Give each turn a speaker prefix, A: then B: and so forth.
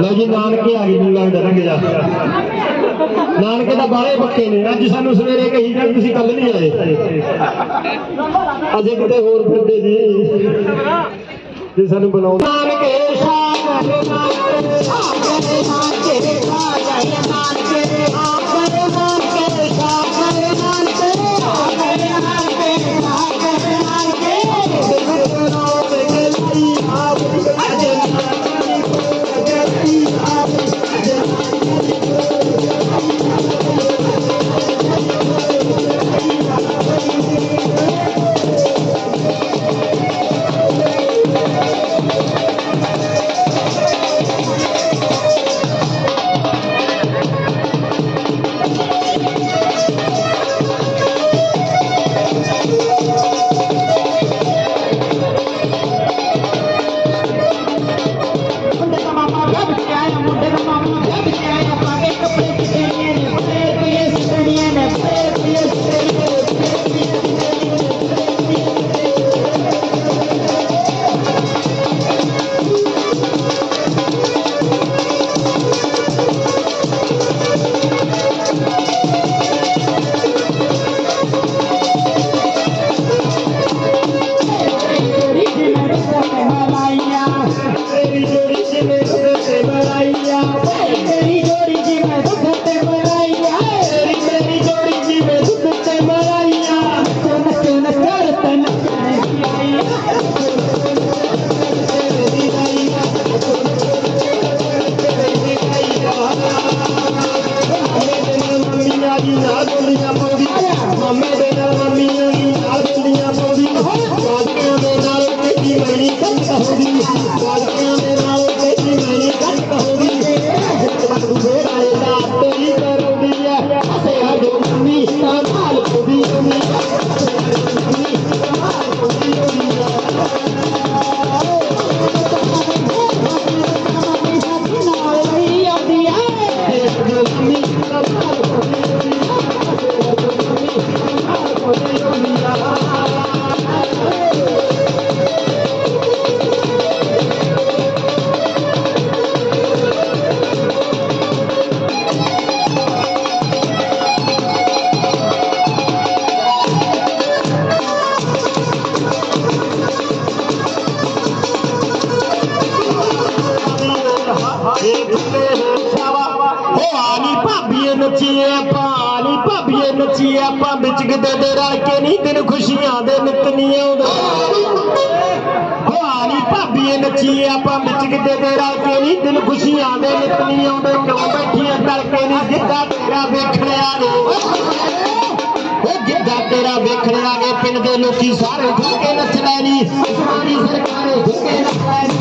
A: ਲਓ ਜੀ, ਨਾਨਕੇ ਆ ਗਈ ਮੂਲਾਂ ਡਰਾਂਗੇ ਜਾ ਨਾਨਕੇ ਦਾ ਬਾਰੇ ਪੱਕੇ ਨੇ, ਅੱਜ ਸਾਨੂੰ ਸਵੇਰੇ ਕਹੀ ਜਾਣ, ਤੁਸੀਂ ਕੱਲ ਨਹੀਂ ਆਏ। ਅਜੇ ਕਿਤੇ ਹੋਰ ਫਿਰਦੇ ਜੀ। ਜੇ ਸਾਨੂੰ ਬਣਾਉਂਦੇ
B: ਨਾਨਕੇ ਸ਼ਾਗਰ ਨਾਨਕੇ ਸ਼ਾਗਰ ਨਾਨਕੇ ਸ਼ਾਗਰ ਨਾਨਕੇ ਆਗਰ ਦੀ ਨਾਲ ਬੋਲੀਆਂ ਪਾਉਂਦੀ ਮਾਮੇ
A: ਦੇ ਨਾਲ ਮਾਮੀਆਂ ਦੀ ਨਾਲ ਬੋਲੀਆਂ ਪਾਉਂਦੀ ਬਾਜੀਆਂ ਦੇ ਨਾਲ ਕਿਹਦੀ ਮੈਣੀ ਕੱਟ ਹੋਗੀ ਬਾਜੀਆਂ ਦੇ ਨਾਲ ਕਿਹਦੀ ਮੈਣੀ ਕੱਟ ਹੋਗੀ ਜਿੱਤ ਬੰਦੂ ਦੇ ਨਾਲ ਤੇਰੀ ਕਰਉਂਦੀ ਐ ਤੇ ਹੱਡੋ ਮੰਮੀ ਸਾਡਾ ਆਨੀ ਭਾਬੀਏ ਨੱਚੀਏ ਪਾਣੀ ਭਾਬੀਏ ਨੱਚੀਏ ਆਪਾਂ ਵਿੱਚ ਕਿਤੇ ਦੇ ਰਲ ਕੇ ਨਹੀਂ ਦਿਨ ਖੁਸ਼ੀਆਂ ਦੇ ਨਿਤ ਨਹੀਂ ਆਉਂਦੇ। ਹੋ ਭਾਬੀਏ ਨੱਚੀਏ ਆਪਾਂ ਵਿੱਚ ਕਿਤੇ ਦੇ ਰਲ ਕੇ ਨਹੀਂ ਦਿਨ ਖੁਸ਼ੀਆਂ ਦੇ ਨਿਤ ਨਹੀਂ ਆਉਂਦੇ। ਕਿਉਂ ਬੈਠੀਆਂ ਤੜਕੇ ਨਹੀਂ, ਜਿੱਦਾਂ ਤੇਰਾ ਵੇਖਣਿਆ ਨੇ। ਉਹ ਜਿੱਦਾਂ ਤੇਰਾ ਵੇਖਣ ਆਗੇ ਪਿੰਡ ਦੇ ਲੋਕੀ ਸਾਰੇ ਠੁੱਕੇ ਨੱਚ ਲੈਣੀ ਇਸਰਾਨੀ ਸਰਕਾਰੇ ਠੁੱਕੇ ਨੱਚ